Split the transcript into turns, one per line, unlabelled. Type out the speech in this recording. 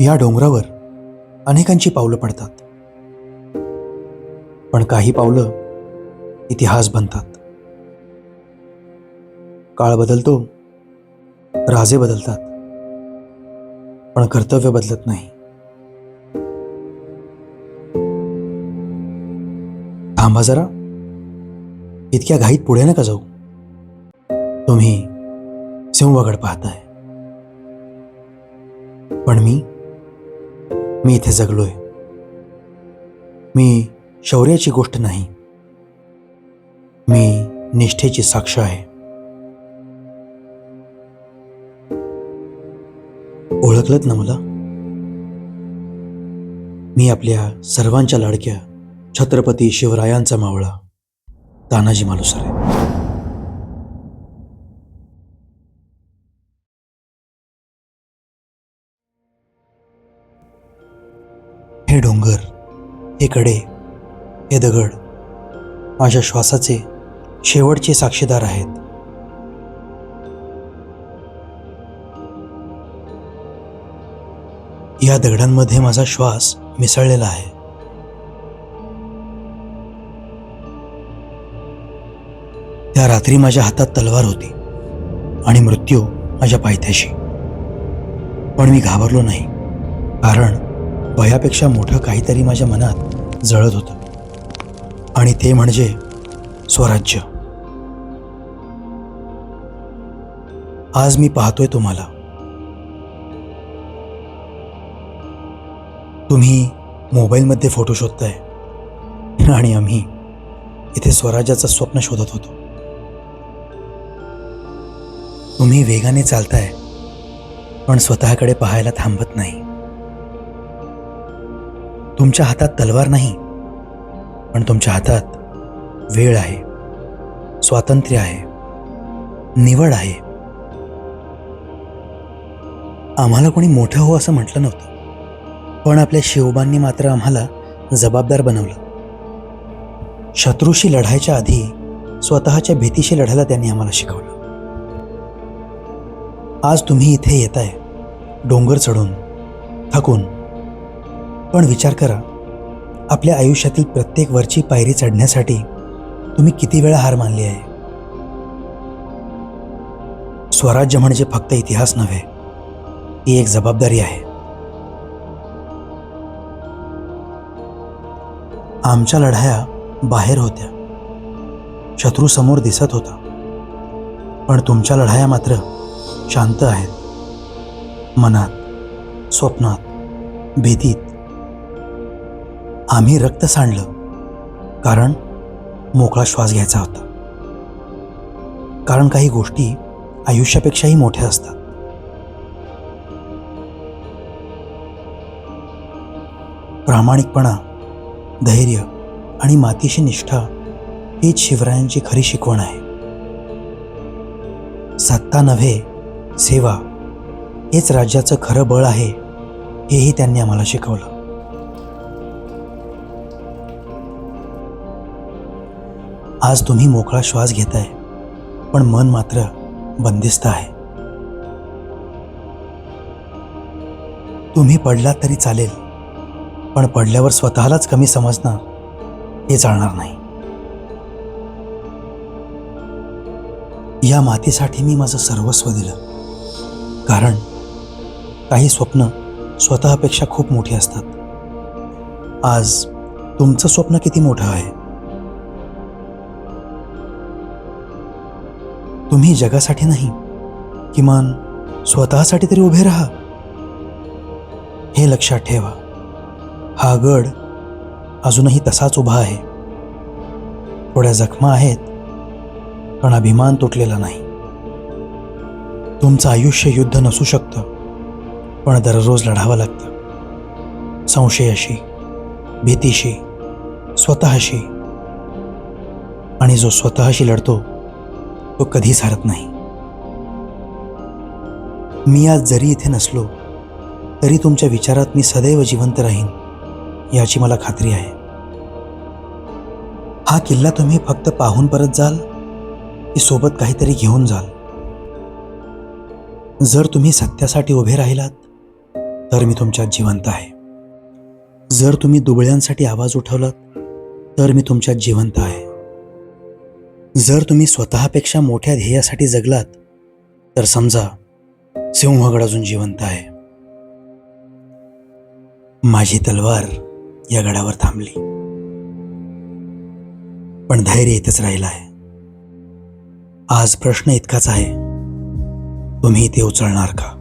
या डोंगरावर अनेकांची पावलं पडतात. पण काही पावलं इतिहास बनतात. काळ बदलतो राजे बदलतात पण कर्तव्य बदलत नाही. थांबा जरा. इतक्या घाईत पुढे नका जाऊ. तुम्ही सिंहगड पाहताय. पण मी मी इथे जगलोय. मी शौर्याची गोष्ट नाही. मी निष्ठेची साक्ष आहे. ओळखलत ना मला? मी आपल्या सर्वांच्या लाडक्या छत्रपती शिवरायांचा मावळा तानाजी मालुसरे. हे डोंगर हे कडे हे दगड माझ्या श्वासाचे शेवटचे साक्षीदार आहेत. या दगडांमध्ये माझा श्वास मिसळलेला आहे. त्या रात्री माझ्या हातात तलवार होती आणि मृत्यू माझ्या पायथ्याशी. पण मी घाबरलो नाही कारण भयापेक्षा मोठं काहीतरी माझ्या मनात जळत होतं. आणि ते म्हणजे स्वराज्य. आज मी पाहतोय तुम्हाला. तुम्ही मोबाईलमध्ये फोटो शोधताय. आणि आम्ही इथे स्वराज्याचं स्वप्न शोधत होतो. तुम्ही वेगाने चालताय पण स्वतःकडे पाहायला थांबत नाही. तुमच्या हातात तलवार नाही पण तुमच्या हातात वेळ आहे स्वातंत्र्य आहे निवड आहे. आम्हाला कोणी मोठं हो असं म्हटलं नव्हतं पण आपल्या शिवबांनी मात्र आम्हाला जबाबदार बनवलं. शत्रूशी लढायच्या आधी स्वतःच्या भीतीशी लढायला त्यांनी आम्हाला शिकवलं. आज तुम्ही इथे येताय डोंगर चढून थकून पण विचार करा आपल्या आयुष्यातील प्रत्येक वरची पायरी चढण्यासाठी तुम्ही किती वेळा हार मानली आहे? स्वराज्य म्हणजे फक्त इतिहास नव्हे ही एक जबाबदारी आहे. आमच्या लढाया बाहेर होत्या. शत्रू समोर दिसत होता. पण तुमच्या लढाया मात्र शांत आहेत. मनात स्वप्नात भीतीत आम्ही रक्त सांडलं. कारण मोकळा श्वास घ्यायचा होता. कारण काही गोष्टी आयुष्यापेक्षाही मोठ्या असतात. प्रामाणिकपणा धैर्य आणि मातीशी निष्ठा हीच शिवरायांची खरी शिकवण आहे. सत्ता नव्हे सेवा हेच राज्याचं खरं बळ आहे हेही त्यांनी आम्हाला शिकवलं. आज तुम्ही मोकळा श्वास घेताय पण मन मात्र बंदिस्त आहे. तुम्ही पडलात तरी चालेल पण पडल्यावर स्वतःलाच कमी समजणं हे चालणार नाही. या मातीसाठी मी माझं सर्वस्व दिलं कारण काही स्वप्न स्वतःपेक्षा खूप मोठी असतात. आज तुमचं स्वप्न किती मोठं आहे? तुम्ही जगासाठी नाही किमान स्वतःसाठी तरी उभे राहा. हे लक्षात ठेवा हा गड अजूनही तसाच उभा आहे. थोड्या जखमा आहेत पण अभिमान तुटलेला नाही. तुमचं आयुष्य युद्ध नसू शकतं पण दररोज लढावं लागतं. संशयाशी भीतीशी स्वतःशी. आणि जो स्वतःशी लढतो तो कधीच हरत नाही. मी आज जरी इथे नसलो तरी तुमच्या विचारात मी सदैव जिवंत राहीन याची मला खात्री आहे. हा किल्ला तुम्ही फक्त पाहून परत जाल की सोबत काहीतरी घेऊन जाल. जर तुम्ही सत्यासाठी उभे राहिलात तर मी तुमच्यात जिवंत आहे. जर तुम्ही दुबळ्यांसाठी आवाज उठवलात तर मी तुमच्यात जिवंत आहे. जर तुम्ही स्वतःपेक्षा मोठ्या ध्येयासाठी जगलात तर समजा सिंहगड अजून जिवंत आहे. माझी तलवार या गडावर थांबली. पण धैर्य इथंच राहिलं आहे. आज प्रश्न इतकाच आहे तुम्ही ते उचलणार का?